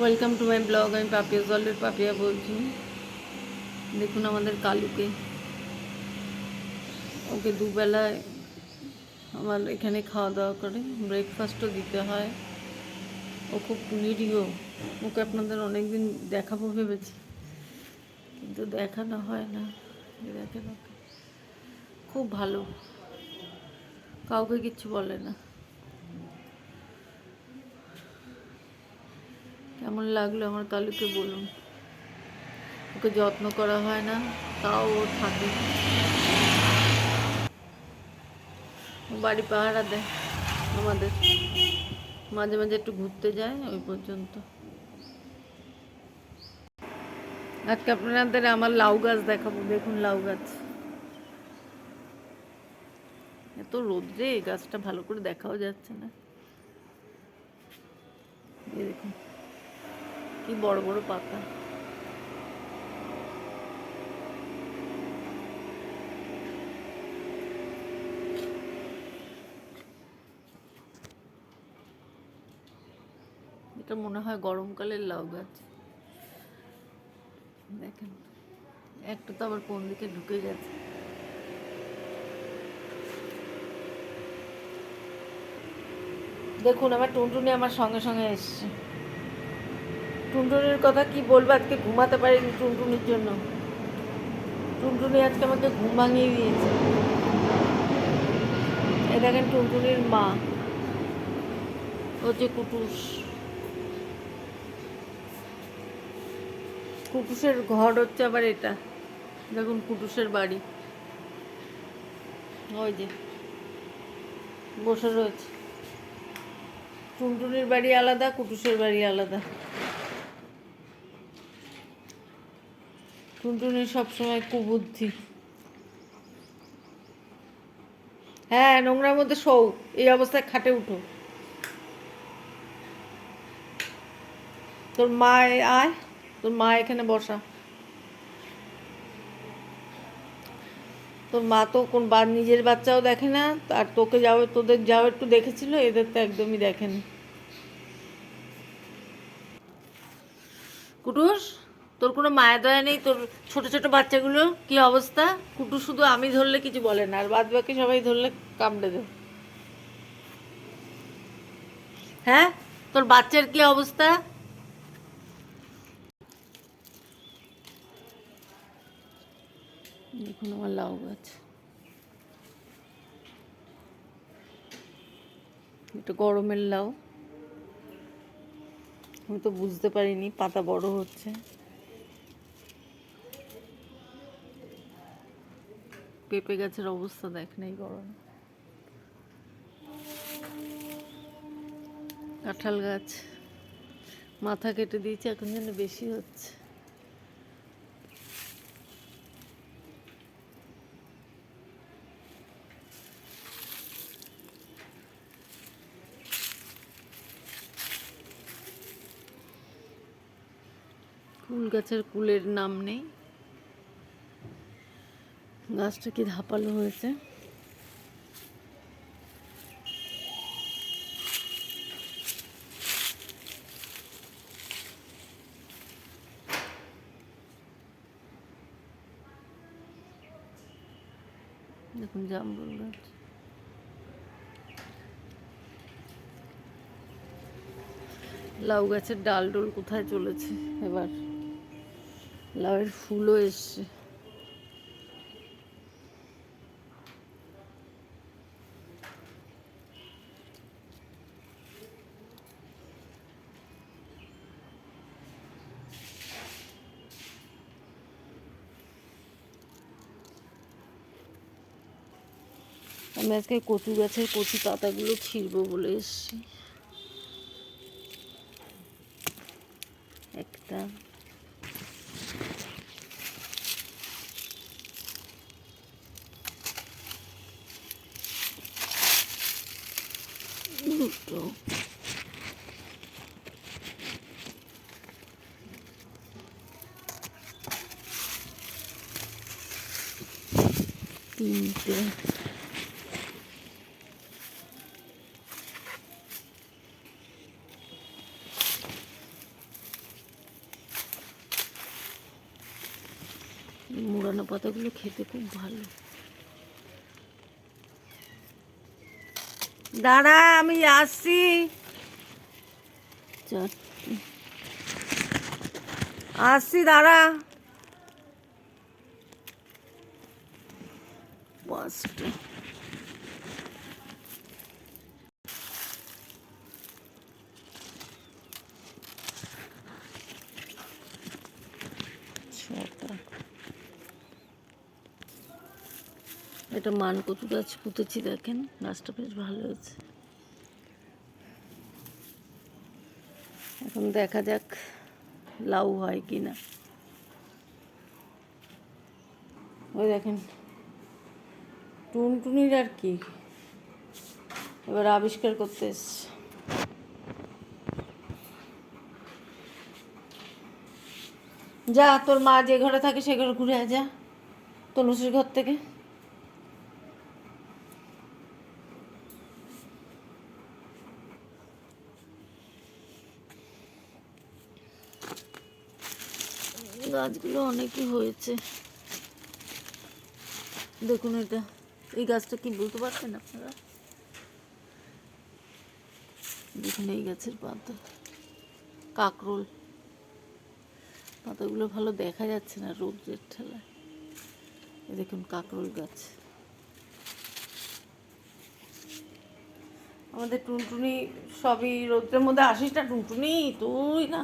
Welcome to my blog আমি পাপিয়া জলের পাপিয়া বলছি। দেখুন আমাদের কালুকে। ওকে দুবেলায় আমার এখানে খাওয়া দাওয়া করে। ব্রেকফাস্টও দিতে হয়। ও খুব নিরীহ। ওকে আপনাদের অনেক দিন দেখাবো ভেবেছি। কিন্তু দেখানো হয় না। দেখেন ওকে। খুব ভালো। কাউকে কিচ্ছু বলে না। কেমন লাগল আমার কালুকে বলুন। ওকে যত্ন করা হয় না, তাও ও থাকে। বাড়ি পাহারা দেয় আমাদের। মাঝে মাঝে একটু ঘুরতে যায় ওই পর্যন্ত। আজকে আপনাদের আমার লাউ গাছ দেখাবো, দেখুন লাউ গাছ। এত রোদ্রে এই গাছটা ভালো করে দেখাও যাচ্ছে না। দেখুন। কি বড় বড় পাতা। এটা মনে হয় গরমকালের লাউ গাছ। দেখেন, একটা তো আবার কোন দিকে ঢুকে গেছে। দেখুন, আমার টুনটুনি আমার সঙ্গে সঙ্গে এসছে। টুনটুনির কথা কি বলব? আজকে ঘুমাতে পারিনি টুনটুনির জন্য। টুনটুনি আজকে আমাকে ঘুম ভাঙিয়ে দিয়েছে। এ দেখেন টুনটুনির মা। হচ্ছে কুটুস। কুটুসের ঘর হচ্ছে আবার এটা। দেখুন কুটুসের বাড়ি। ওই যে বসে রয়েছে। টুনটুনির বাড়ি আলাদা, কুটুসের বাড়ি আলাদা। টুনটুনি সবসময় কুবুদ্ধি। হ্যাঁ নোংরার মধ্যে শৌ এই অবস্থায় খাটে উঠো। তোর মা আয়, তোর মা এখানে বসা। তোর মা তো কোন বা, নিজের বাচ্চাও দেখে না, আর তোকে যাও, তোদের যাও একটু দেখেছিল, এদের তো একদমই দেখেনি। কুটুস? তোর কোনো মায়া দয়া নেই? তোর ছোট ছোট বাচ্চাগুলো কি অবস্থা? কুটু শুধু আমি ধরলে কিছু বলে না, আর বাদ বাকি সবাই ধরলে কামড়ে দেবে। হ্যাঁ? তোর বাচ্চার কি অবস্থা? দেখুন আমার লাউ গাছ। এটা গরমের লাউ। আমি তো বুঝতে পারিনি, পাতা বড় হচ্ছে। পেঁপে গাছের অবস্থা দেখ নেই গরম। কাঁঠাল গাছ। মাথা কেটে দিয়েছে, এখন যেন বেশি হচ্ছে। কুল গাছের কুলের নাম নেই। গাছটা কি ধাপালো হয়েছে? দেখুন, জামরুল গাছ। লাউ গাছের ডাল ডোল কোথায় চলেছে? এবার লাউয়ের ফুলও এসছে। আমি আজকে কচু গাছের কচি পাতাগুলো ছিঁড়বো বলে এসছি। একটা। তিনটে। মোড়ানো পাতাগুলো খেতে খুব ভালো। দাঁড়া আমি আসছি। আসছি দাঁড়া। পাঁচটা ছটা এটা মানকচু গাছ পুঁতেছি দেখেন গাছটা বেশ ভালো হয়েছে। এখন দেখা যাক লাউ হয় কি না ওই দেখেন, টুনটুনির আর কি। এবার আবিষ্কার করতে এসছে। যা, তোর মা যে ঘরে থাকে সে ঘরে ঘুরে যা। তনুশ্রীর ঘর থেকে। গাছগুলো অনেকই হয়েছে। দেখুন এটা, এই গাছটা কি বলতে পারছেন আপনারা? দেখুন এই গাছের পাতা, কাকরোল। পাতাগুলো ভালো দেখা যাচ্ছে না রোদ্রের ঠেলায়। দেখুন কাকরোল গাছ। আমাদের টুনটুনি সবই রোদ্রের মধ্যে আসিস না, টুনটুনি তুই না।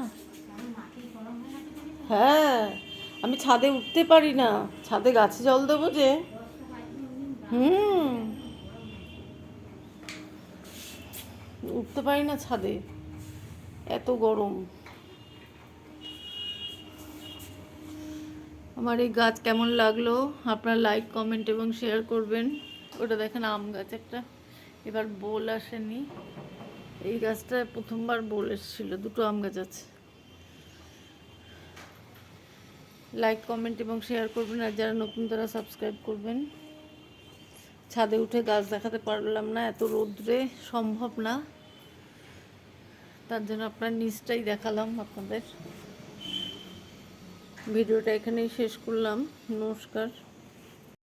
হ্যাঁ আমি ছাদে উঠতে পারি না। ছাদে গাছে জল দেবো যে। হুম। উঠতে পারি না ছাদে। এত গরম। আমার এই গাছ কেমন লাগল? আপনারা লাইক কমেন্ট এবং শেয়ার করবেন। ওটা দেখেন আম গাছ একটা। এবার বোল আসেনি। এই গাছটা প্রথমবার বোল এসেছিল। দুটো আম গাছ আছে। লাইক কমেন্ট এবং শেয়ার করবেন আর যারা নতুন তারা সাবস্ক্রাইব করবেন। ছাদে উঠে গাছ দেখাতে পারলাম না, এত রোদ্রে সম্ভব না। তার জন্য আপনার নিচটাই দেখালাম আপনাদের। ভিডিওটা এখানেই শেষ করলাম। নমস্কার।